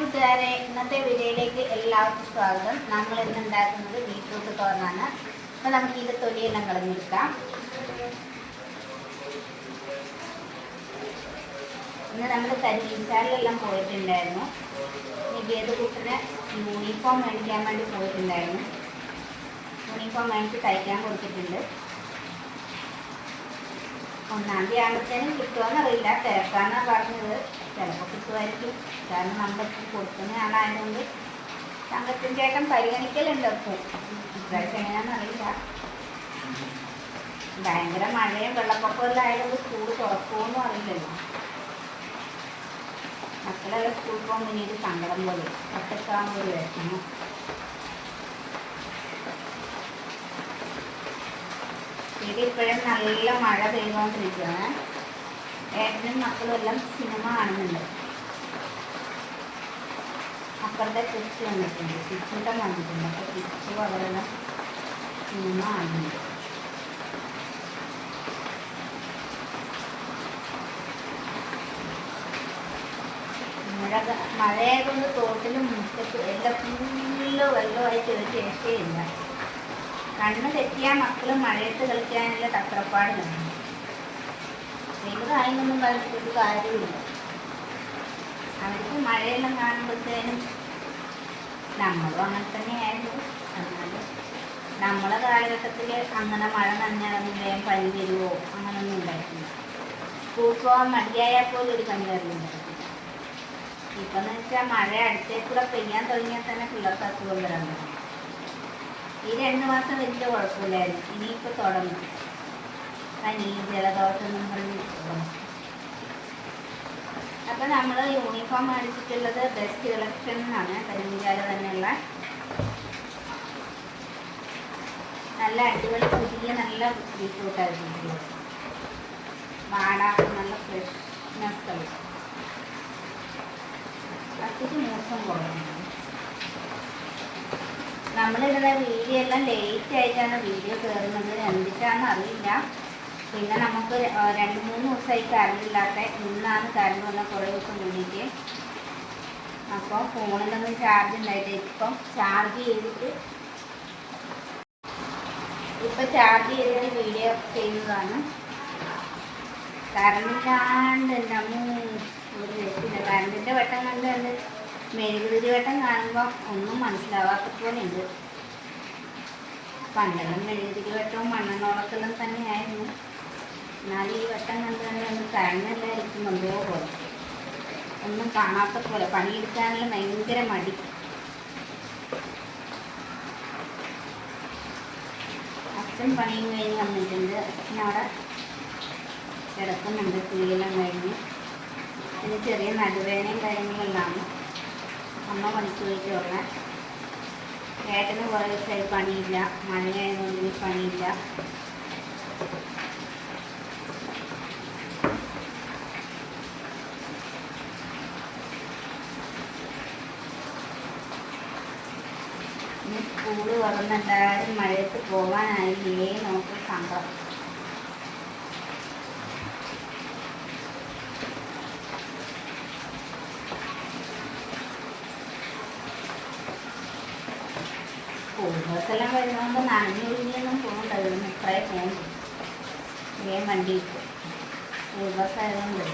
കൂട്ടുകാരെ ഇന്നത്തെ വീഡിയോയിലേക്ക് എല്ലാവർക്കും സ്വാഗതം. നമ്മൾ ഇന്ന് ഉണ്ടാക്കുന്നത് ബീറ്റ്റൂട്ട് തോന്നാണ് അപ്പോൾ നമുക്ക് ഇത് തൊലിയെല്ലാം കളഞ്ഞെടുക്കാം. ഇന്ന് നമ്മൾ കരിമീൻചാലിലെല്ലാം പോയിട്ടുണ്ടായിരുന്നു. നിവേദ കൂട്ടിന് യൂണിഫോം മേടിക്കാൻ വേണ്ടി പോയിട്ടുണ്ടായിരുന്നു. യൂണിഫോം മേടിച്ച് തയ്ക്കാൻ കൊടുത്തിട്ടുണ്ട്. ഒന്നാം തീയതി ആകുമ്പോഴത്തേനും കിട്ടുമോയെന്നറിയില്ല തിരക്കാന്നാണ് പറഞ്ഞത്. ചിലപ്പോൾ കിട്ടുമായിരിക്കും കാരണം നമ്മൾ കൊടുക്കുന്ന ആളായതുകൊണ്ട് സംഘത്തിന്റെ ചേട്ടൻ പരിഗണിക്കലുണ്ട് ഇപ്പോൾ ഇപ്രാവശ്യം എങ്ങനെയാണെന്നറിയില്ല ഭയങ്കര മഴയും വെള്ളപ്പൊക്കവും ആയതുകൊണ്ട് സ്കൂൾ തുറക്കുമെന്നും അറിയില്ലല്ലോ. മക്കളെല്ലാം സ്കൂളിൽ പോകുമ്പോൾ ഇനി ഒരു സങ്കടം പോലെ ഒറ്റക്കാകുമ്പോൾ ഒരു വിഷമം. ഇത് ഇപ്പോഴും നല്ല മഴ പെയ്തുകൊണ്ടിരിക്കുകയാണ്. ഏട്ടനും മക്കളും എല്ലാം സിനിമ കാണുന്നുണ്ട്. അപ്പുറത്തെ കൊച്ചു വന്നിട്ടുണ്ട്. കിച്ചൂട്ടം വന്നിട്ടുണ്ട്. അപ്പോൾ കിച്ചു അവരെല്ലാം സിനിമ കാണുന്നുണ്ട്. മഴ മഴയായതുകൊണ്ട് തോട്ടിലും മുറ്റത്തും എല്ലാം ഫുള്ള് വെള്ളമായിട്ട് ഒരു രക്ഷയില്ല കണ്ണ് തെറ്റിയാൽ മക്കൾ മഴയത്ത് കളിക്കാനുള്ള തത്രപ്പാട് കാണും വലുതായെന്നൊന്നും കളിച്ചിട്ട് കാര്യമില്ല അവർക്ക് മഴയെല്ലാം കാണുമ്പോഴത്തേനും നമ്മളും അങ്ങനെ തന്നെയായിരുന്നു എന്നാലും നമ്മളെ കാലഘട്ടത്തിൽ അങ്ങനെ മഴ നനഞ്ഞാലൊന്നും വേഗം പനി വരുമോ അങ്ങനൊന്നും ഉണ്ടായിട്ടില്ല. സ്കൂൾ പോകാൻ മടിയായാൽ പോലും ഒരു പനി വരലുണ്ടായിരുന്നു ഇപ്പം എന്ന് വെച്ചാൽ മഴ അടുത്തേക്കൂടെ പെയ്യാൻ തുടങ്ങിയാൽ തന്നെ പിള്ളേർക്ക് അസുഖം വരാൻ തുടങ്ങി. ഈ രണ്ട് മാസം വലിയ കുഴപ്പമില്ലായിരുന്നു. ഇനിയിപ്പോൾ തുടങ്ങും. പനി ജലദോഷം എന്നും അപ്പം നമ്മൾ യൂണിഫോം മേടിച്ചിട്ടുള്ളത് ബെസ്റ്റ് കളക്ഷൻ എന്നാണ്. കരിഞ്ചാല തന്നെയുള്ള. നല്ല അടിപൊളി പുതിയ നല്ല ബീറ്റ്റൂട്ടായിരുന്നു വാടാത്ത നല്ല ഫ്രഷ്നെസ് അത്യാവശ്യം മൂസം കുറവുണ്ട് നമ്മളിടുന്ന വീഡിയോ എല്ലാം ലേറ്റ് ആയിട്ടാണ് വീഡിയോ കയറുന്നത് എന്തിട്ടാന്ന് അറിയില്ല. പിന്നെ നമുക്ക് രണ്ട് മൂന്ന് ദിവസമായി കറണ്ടില്ലാത്ത ഇന്നാണ് കറണ്ട് വന്ന കുറേ ദിവസം മുന്നിട്ട് അപ്പോൾ ഫോണിലൊന്നും ചാർജ് ഉണ്ടായിട്ട് ഇപ്പം ചാർജ് ചെയ്തിട്ട് ഇപ്പം ചാർജ് ചെയ്തിട്ട് വീഡിയോ ചെയ്യുന്നതാണ്. കറണ്ടില്ലാണ്ട് നമ്മൾ ഒരു രക്ഷയില്ല കറണ്ടിന്റെ വെട്ടം കണ്ട് മെഴുകുതിരി വെട്ടം കാണുമ്പോൾ ഒന്നും മനസ്സിലാവാത്ത പോലെയുണ്ട് പണ്ടെല്ലാം മെഴുകുതിരിവട്ടവും മണ്ണെണ്ണോളക്കെല്ലാം തന്നെയായിരുന്നു. എന്നാൽ ഈ വട്ടം കണ്ട് തന്നെ ഒന്ന് കരണെല്ലാം എന്തോ പോലെ. ഒന്നും കാണാത്ത പോലെ പണിയെടുക്കാനുള്ള ഭയങ്കര മടി. അച്ഛൻ പണിയും കഴിഞ്ഞ് വന്നിട്ടുണ്ട്. അച്ഛനവിടെ കിടക്കുന്നുണ്ട് കുളിയെല്ലാം കഴിഞ്ഞ്. പിന്നെ ചെറിയ നടുവേദനയും കാര്യങ്ങളെല്ലാം അമ്മ പണിക്ക് പോയിട്ട് ഉള്ള ഏട്ടന് കുറേ ദിവസമായി പണിയില്ല. മഴയായതുകൊണ്ട് പണിയില്ല. സ്കൂൾ തുറന്നെല്ലാവരും മഴയത്ത് പോകാനായില്ലേ നമുക്ക് സങ്കടം സ്കൂൾ ബസ്സെല്ലാം വരുന്നതുകൊണ്ട് നാനൂറിനൊന്നും പോകണ്ട ഇവിടുന്ന് ഇത്രേ പോകുന്നു വേഗം വണ്ടി കിട്ടും സ്കൂൾ ബസ്സായതുകൊണ്ട്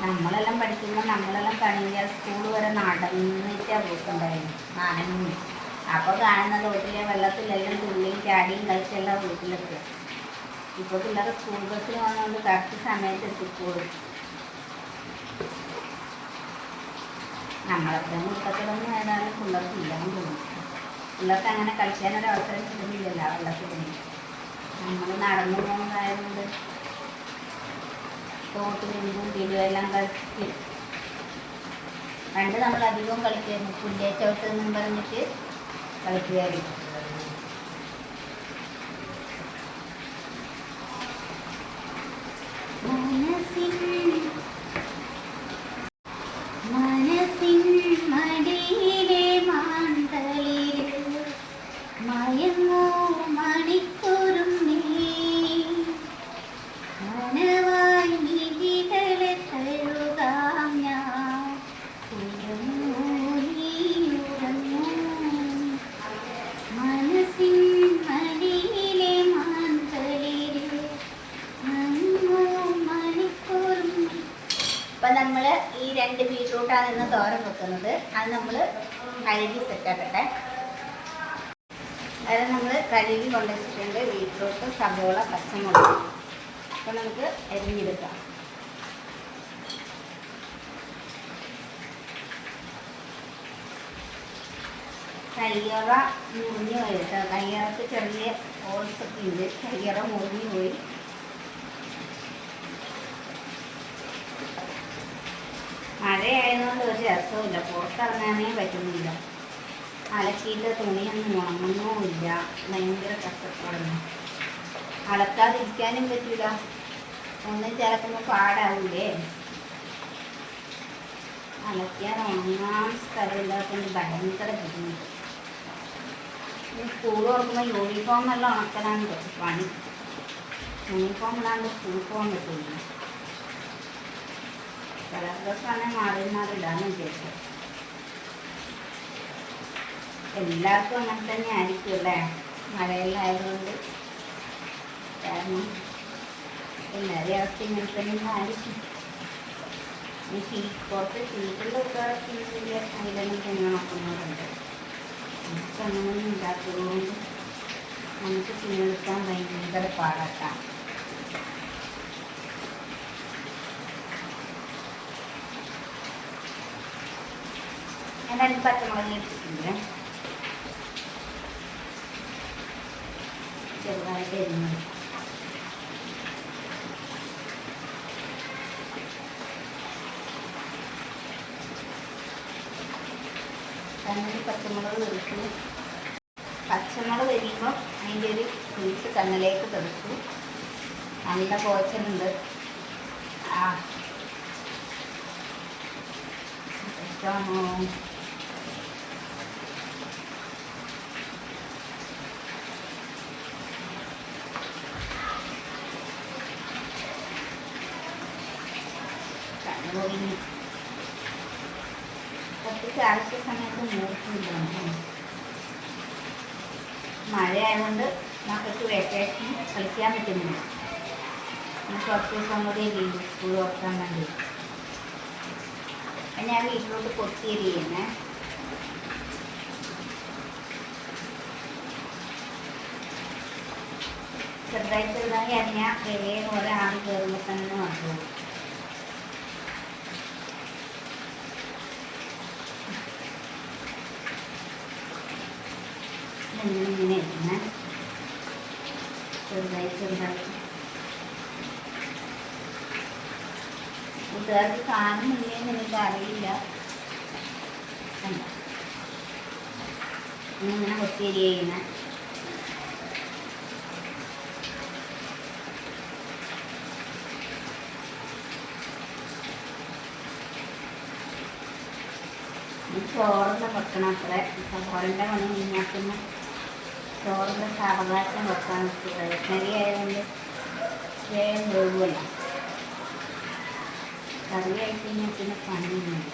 നമ്മളെല്ലാം പഠിക്കുമ്പോൾ നമ്മളെല്ലാം കഴിഞ്ഞാൽ സ്കൂൾ വരെ നടന്നിട്ടാണ് പോയിട്ടുണ്ടായിരുന്നു നനഞ്ഞു. അപ്പോൾ കാണുന്ന തോട്ടിലെ വെള്ളത്തിലെല്ലാം തുള്ളിയും ചാടിയും കളിച്ചെല്ലാം വീട്ടിലെത്തുക ഇപ്പോൾ പിള്ളേർ സ്കൂൾ ബസ്സിൽ വന്നുകൊണ്ട് കറക്റ്റ് സമയത്ത് എത്തിക്കോളും. നമ്മളെപ്പോഴും കുട്ടത്തിലൊന്നും ഏതായാലും പിള്ളേർക്ക് ഇല്ലാന്ന് തോന്നുന്നു. പിള്ളേർക്ക് അങ്ങനെ കഴിക്കാനൊരു അവസരം കിട്ടുന്നില്ലല്ലോ ആ വെള്ളത്തിൽ നമ്മൾ നടന്നു പോകുന്നതായതുകൊണ്ട് തോട്ടിലും കുണ്ടിലും എല്ലാം കളിച്ച്. പണ്ട് നമ്മൾ അധികവും കളിക്കുമായിരുന്നു പുല്ലേച്ചോട്ട് എന്നും പറഞ്ഞിട്ട് കളിക്കുമായിരുന്നു മനസ്സിൻ ബീട്രൂട്ടാണ് ഇന്ന് തോരൻ വെക്കുന്നത്. അത് നമ്മൾ കഴുകി സെറ്റാക്കട്ടെ അത് നമ്മൾ കഴുകി കൊണ്ടുവച്ചിട്ടുണ്ട് ബീട്രൂട്ട് സബോള പച്ചമുളക്. അപ്പോൾ നമുക്ക് എരിഞ്ഞെടുക്കാം കയ്യറ മുറിഞ്ഞു പോയി കേട്ടോ. കയ്യറക്ക് ചെറിയ ഹോൾസൊക്കെ ഉണ്ട്. കയ്യറ മുറിഞ്ഞു പോയി മഴയായതുകൊണ്ട് ഒരു രസമില്ല പുറത്തിറങ്ങാനേ പറ്റുന്നില്ല. അലക്കിയിട്ട് തുണിയൊന്നും ഉണങ്ങുന്നുമില്ല. ഭയങ്കര കഷ്ടപ്പാടുന്നു അലക്കാതിരിക്കാനും പറ്റില്ല ഒന്നും ചിലക്കുമ്പോൾ പാടാവൂലേ? അലക്കാൻ ഉണങ്ങാൻ സ്ഥലമില്ലാത്തതുകൊണ്ട് ഭയങ്കര ബുദ്ധിമുട്ട്. സ്കൂൾ തുറക്കുമ്പോൾ യൂണിഫോം എല്ലാം ഉണക്കലാണ് പണി. യൂണിഫോം ഇടാണ്ട് സ്കൂൾ പോകാൻ പറ്റില്ല. എല്ലാവർക്കും അങ്ങനെ തന്നെ ആയിരിക്കും അല്ലേ? മഴയിലായതുകൊണ്ട് കാരണം എല്ലാവരെയും അവസ്ഥ ഇങ്ങനെ തന്നെ ആയിരിക്കും. പുറത്ത് ഷീറ്റിലൊക്കെ വലിയ അതിലൊന്നും തന്നെ നോക്കുന്നവരുണ്ട്? നമുക്ക് അങ്ങനെയൊന്നും ഇല്ലാത്തതുകൊണ്ട് നമുക്ക് തിന്നെടുക്കാൻ ഭയങ്കര പാടാട്ടാം. രണ്ട് പച്ചമുളക് ഇട്ടിട്ടുണ്ട്. ചെറുതായിട്ട് എരിഞ്ഞു കണ്ണിൽ പച്ചമുളക് തെറിച്ചു പച്ചമുളക് വരുമ്പോൾ അതിന്റെ ഒരു പീസ് കണ്ണിലേക്ക് തെറിച്ചു. നല്ല പോച്ചനുണ്ട്. ആ. ഇഷ്ടമാണോ കണ്ണുപോയി കുറച്ച് ആവശ്യ സമയത്ത് മൂർത്തില്ല മഴയായതുകൊണ്ട് വെക്കേഷൻ കളിക്കാൻ പറ്റുന്നില്ല കുറച്ച് ദിവസം കൂടി ലീവ് സ്കൂൾ തുറക്കാൻ വേണ്ടി. അപ്പം ഞാൻ വീട്ടിലോട്ട് കൊത്തിയരിയുന്നേ ചെറുതായി ചെറുതായി അരിഞ്ഞാൽ പോലെ ഒരാൾ കയറുമ്പോൾ തന്നെ വന്നു ഇങ്ങനെ ഇരിക്കണേ ചെറുതായി ചെറുതായി കൂട്ടുകാർക്ക് കാണുന്നില്ലെന്ന് എനിക്ക് അറിയില്ല? ഇങ്ങനെ കൊത്തിയരി ചെയ്യുന്ന ചോറിന്റെ വെക്കണം അത്ര ചോറിന്റെ പണി പിന്നെ ചോറിന്റെ സാവകാശം വെക്കാൻ റേഷനരി ആയതുകൊണ്ട് വേഗം വേവുമല്ല കറി ആയി കഴിഞ്ഞാൽ പിന്നെ പണിയൊന്നുമില്ല.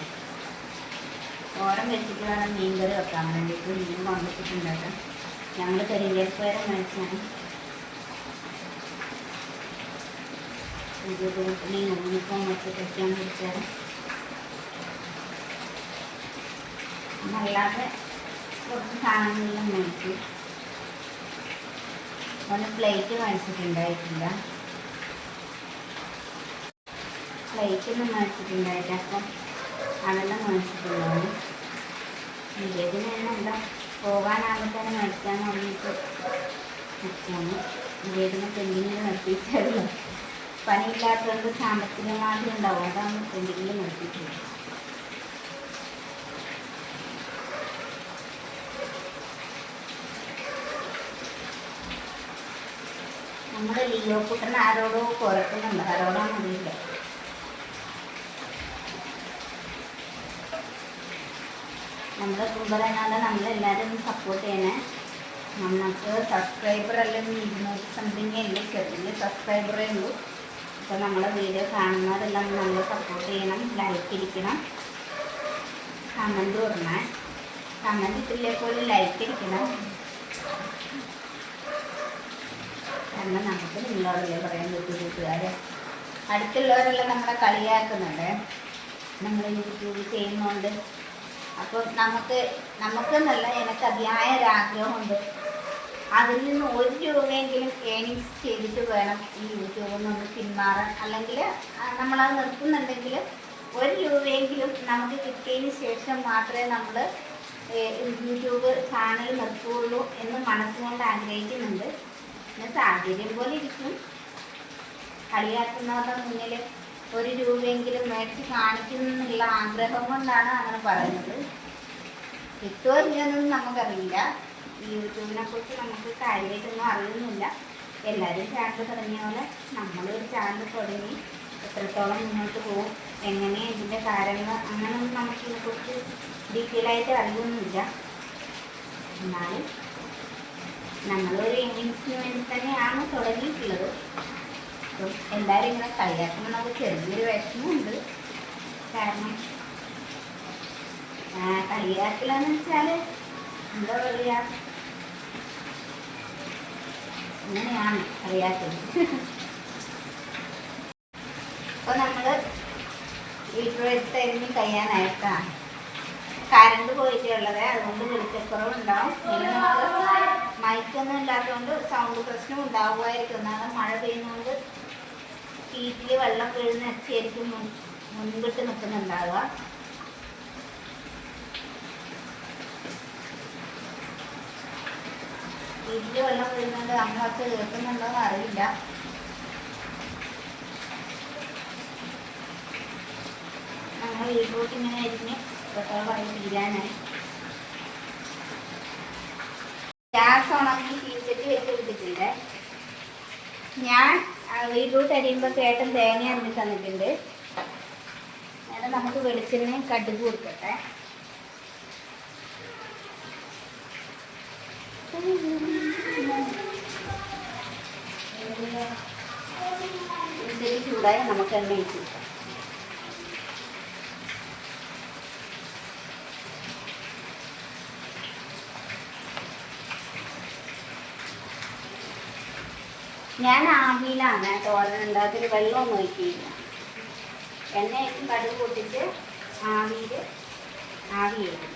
ഓരം വെച്ചിട്ടുള്ള മീൻ മീൻകറി വെക്കാൻ വേണ്ടിയിട്ട് മീൻ കൊണ്ടിട്ടുണ്ടാക്കാം ഞങ്ങൾ കരിവേപ്പേരെ മേടിച്ചാണ്. ഇത് യൂണിഫോം വെച്ച് കഴിക്കാൻ പിടിച്ചാൽ അല്ലാതെ കുറച്ച് സാധനങ്ങളെല്ലാം മേടിച്ചു ഒന്ന് പ്ലേറ്റ് മേടിച്ചിട്ടുണ്ടായിട്ടില്ല. പ്ലേറ്റ് ഒന്നും മേടിച്ചിട്ടുണ്ടായില്ല. അപ്പം അതെല്ലാം മേടിച്ചിട്ടുണ്ടാവും. ഇതിന് എന്താ? പോകാനാകത്തന്നെ മേടിക്കാൻ പറഞ്ഞിട്ട് നിൽക്കുകയാണ് ഇതിന് പെൻഡിങ്ങിൽ നിർത്തിയിട്ടുള്ളൂ പണിയില്ലാത്തവർക്ക് സാമ്പത്തികമായിട്ട് ഉണ്ടാവും. അതാണ് പെൻഡിങ്ങിൽ നിർത്തിയിട്ടുള്ളത്. നമ്മുടെ ലിയോ കുട്ടൻ ആരോടോ കുറക്കുന്നുണ്ട് ആരോടാ മതിയില്ല നമ്മുടെ കുമ്പറനാഥ നമ്മളെല്ലാവരും സപ്പോർട്ട് ചെയ്യണേ. നമുക്ക് സബ്സ്ക്രൈബർ അല്ലെങ്കിൽ ഇരുന്നൂറ്റി സംതിങ് അല്ലേ ചെറിയ സബ്സ്ക്രൈബറേ ഉള്ളൂ. അപ്പോൾ നമ്മളെ വീഡിയോ കാണുന്നവരെല്ലാം നമ്മൾ സപ്പോർട്ട് ചെയ്യണം ലൈക്ക് ഇരിക്കണം. കമന്റ് ഇടണേ. കമന്റ് ഇട്ടില്ലേ പോലും ലൈക്ക് ഇരിക്കണം. കാരണം നമുക്ക് നിങ്ങളോടല്ലേ പറയാൻ പറ്റൂ കൂട്ടുകാരെ അടുത്തുള്ളവരെല്ലാം നമ്മളെ കളിയാക്കുന്നുണ്ട്. നമ്മൾ യൂട്യൂബ് ചെയ്യുന്നുണ്ട്. അപ്പോൾ നമുക്ക് നമുക്കെന്നല്ല എനിക്ക് അതിയായ ഒരാഗ്രഹമുണ്ട് അതിൽ നിന്ന് ഒരു രൂപയെങ്കിലും ഏണിങ്സ് ചെയ്തിട്ട് വേണം ഈ യൂട്യൂബിൽ നിന്ന് പിന്മാറാൻ. അല്ലെങ്കിൽ നമ്മളത് നിർത്തുന്നുണ്ടെങ്കിൽ ഒരു രൂപയെങ്കിലും നമുക്ക് കിട്ടിയതിന് ശേഷം മാത്രമേ നമ്മൾ യൂട്യൂബ് ചാനൽ നിർത്തുകയുള്ളൂ എന്ന് മനസ്സുകൊണ്ട് ആഗ്രഹിക്കുന്നുണ്ട്. പിന്നെ സാഹചര്യം പോലെ ഇരിക്കും. കളിയാക്കുന്നവരുടെ മുന്നിൽ ഒരു രൂപയെങ്കിലും മേടിച്ച് കാണിക്കുന്നുള്ള ആഗ്രഹം കൊണ്ടാണ് അങ്ങനെ പറയുന്നത്. കിട്ടുമോ ഇല്ലയെന്നൊന്നും നമുക്കറിയില്ല. യൂട്യൂബിനെ കുറിച്ച് നമുക്ക് കാര്യമായിട്ടൊന്നും അറിയുന്നില്ല. എല്ലാവരും ചാനൽ തുടങ്ങിയ പോലെ നമ്മളൊരു ചാനൽ തുടങ്ങി എത്രത്തോളം മുന്നോട്ട് പോകും എങ്ങനെ ഇതിന്റെ കാര്യങ്ങൾ അങ്ങനെയൊന്നും നമുക്കിതിനെക്കുറിച്ച് ഡീറ്റെയിൽ ആയിട്ട് അറിയൊന്നുമില്ല. എന്നാലും നമ്മളൊരു ഇംഗ്ലീഷിന് തന്നെയാണ് തുടങ്ങിയിട്ടുള്ളത്. അപ്പം എല്ലാവരും ഇങ്ങനെ കളിയാക്കുമ്പോൾ നമുക്ക് ചെറിയൊരു വിഷമമുണ്ട്. കാരണം കളിയാക്കലെന്ന് വെച്ചാൽ എന്താ പറയുക അങ്ങനെയാണ് കളിയാക്കൽ അപ്പോൾ നമ്മൾ വീട്ടിലെടുത്ത് എടുത്തരിഞ്ഞ് കഴിയാനായിട്ടാണ് കറണ്ട് പോയിട്ടുള്ളത് അതുകൊണ്ട് വെളിച്ചക്കുറവുണ്ടാവും. പിന്നെ മൈക്കൊന്നും ഇല്ലാത്തതുകൊണ്ട് സൗണ്ട് പ്രശ്നം ഉണ്ടാവുമായിരിക്കും. എന്നാലും മഴ പെയ്യുന്നതുകൊണ്ട് വീട്ടിൽ വെള്ളം വീഴുന്ന മുൻ മുൻപിട്ട് നിൽക്കുന്നുണ്ടാവുക. വീട്ടിൽ വെള്ളം വീഴുന്നുണ്ട് നമ്മളൊക്കെ കേൾക്കുന്നുണ്ടോ എന്ന് അറിയില്ല. നമ്മൾ വീട്ടിലോട്ട് ഇങ്ങനെ അരിഞ്ഞ് ഇത്രത്തോളം വഴി തീരാനായി. ഗ്യാസ് ഉണങ്ങി തീർച്ചയായിട്ടും വെച്ച് കൊടുത്തിട്ടുണ്ട് ഞാൻ വീട്ടിലോട്ട് അരിയുമ്പോൾ കേട്ടൻ തേങ്ങ അരിഞ്ഞ് തന്നിട്ടുണ്ട്. നേരെ നമുക്ക് വെളിച്ചെണ്ണ കടുക് കൊടുക്കട്ടെ ചൂടായി നമുക്ക് എണ്ണ ഒഴിച്ച് ഞാൻ ആവിയിലാണ്. തോരൻ ഉണ്ടാക്കി വെള്ളമൊന്നും ഒഴിക്കില്ല. എണ്ണയൊക്കെ കടുക് പൊട്ടിച്ച് ആവിയിൽ ആവി ചെയ്യും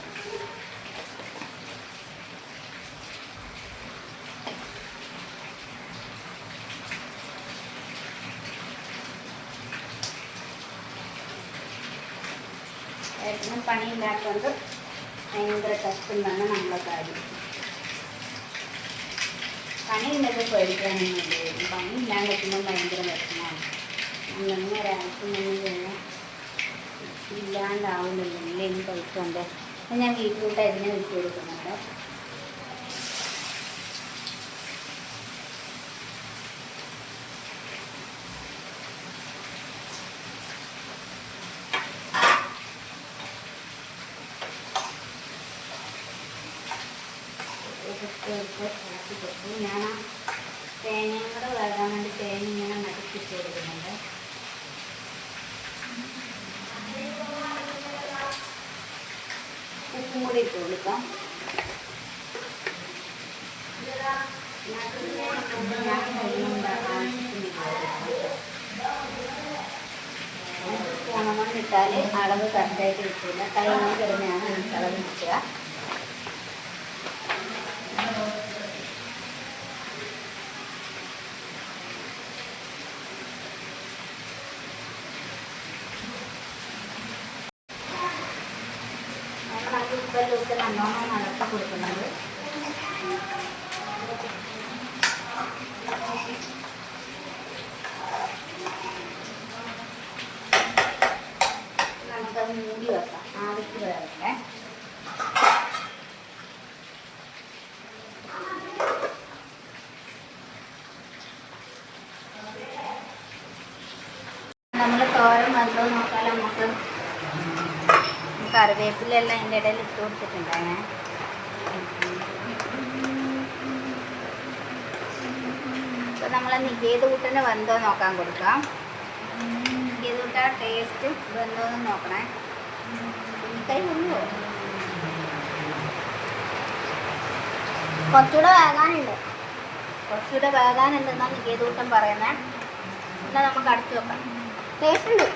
പണിയില്ലാത്തതുകൊണ്ട് ഭയങ്കര കഷ്ടം തന്നെ നമ്മളെ കാര്യം. പണിയുണ്ടെങ്കിൽ പേടിക്കാനൊന്നുമില്ല. പണി ഇല്ലാൻ പറ്റുമ്പോൾ ഭയങ്കര വിഷമമാണ്. അങ്ങനെ നിന്ന് കഴിഞ്ഞാൽ ഇല്ലാണ്ടാവുന്നില്ല ഇല്ലെങ്കിൽ പൈസ ഉണ്ട്? അപ്പം ഞാൻ വീട്ടിലോട്ട് അതിനെ വിട്ടു കൊടുക്കുന്നുണ്ട് Thank എടുത്ത് കൊടുത്തു ഞാൻ ആ തേങ്ങയും കൂടെ വേകാൻ വേണ്ടി തേങ്ങ ഇങ്ങനെ നടുക്കിട്ട് കൊടുക്കുന്നുണ്ട് ഉപ്പും കൂടി ഇട്ട് കൊടുക്കാം. ഞാൻ ഉണമണ്ണ് ഇട്ടാൽ അളവ് കറക്റ്റായിട്ട് കിട്ടില്ല കൊണ്ട് കിടന്നെയാണ് അളവ് കിട്ടുക. 나만 കറിവേപ്പിലെല്ലാം അതിന്റെ ഇടയിൽ ഇട്ട് കൊടുത്തിട്ടുണ്ടാണേ അപ്പോൾ നമ്മൾ നികേത് കൂട്ടിന് വെന്തോ നോക്കാൻ കൊടുക്കാം. നികേത് കൂട്ട ടേസ്റ്റ് വെന്തോന്ന് നോക്കണേ. കുഞ്ഞിക്കൈ ഉള്ളൂ. കുറച്ചുകൂടെ വേകാനുണ്ട്. കുറച്ചുകൂടെ വേകാനുണ്ടെന്നാണ് നികേത് കൂട്ടം പറയുന്നത്. എന്നാൽ നമുക്ക് അടുത്ത് വെക്കാം. ടേസ്റ്റ് ഉണ്ട്.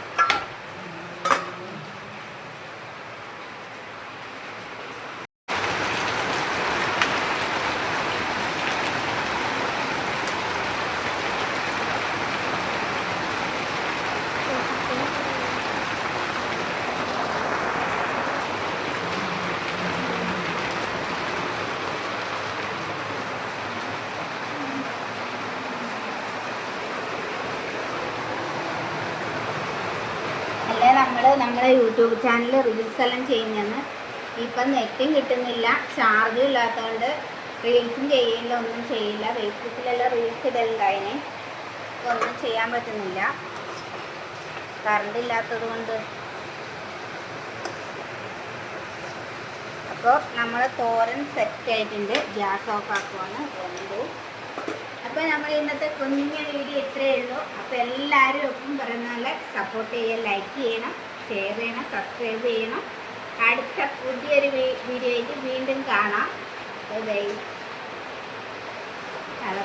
നമ്മളെ യൂട്യൂബ് ചാനൽ റീൽസ് എല്ലാം ചെയ്യുന്നതെന്ന് ഇപ്പം നെറ്റും കിട്ടുന്നില്ല ചാർജും ഇല്ലാത്തതുകൊണ്ട് റീൽസും ചെയ്യില്ല ഒന്നും ചെയ്യില്ല ഫേസ്ബുക്കിലെല്ലാം റീൽസ് ഇടലുണ്ടായിന്. ഒന്നും ചെയ്യാൻ പറ്റുന്നില്ല. കറണ്ട് ഇല്ലാത്തത് കൊണ്ട്. അപ്പോൾ നമ്മൾ തോരൻ സെറ്റ് ആയിട്ടുണ്ട്. ഗ്യാസ് ഓഫ് ആക്കുവാണ്. വെന്തു അപ്പോൾ നമ്മൾ ഇന്നത്തെ കുഞ്ഞു വീഡിയോ ഇത്രയേ ഉള്ളൂ. അപ്പോൾ എല്ലാവരും ഒപ്പം പറയുന്ന പോലെ സപ്പോർട്ട് ചെയ്യുക ലൈക്ക് ചെയ്യണം. ഷെയർ ചെയ്യണം സബ്സ്ക്രൈബ് ചെയ്യണം. അടുത്ത പുതിയൊരു വീഡിയോ ആയിട്ട് വീണ്ടും കാണാം. Bye hello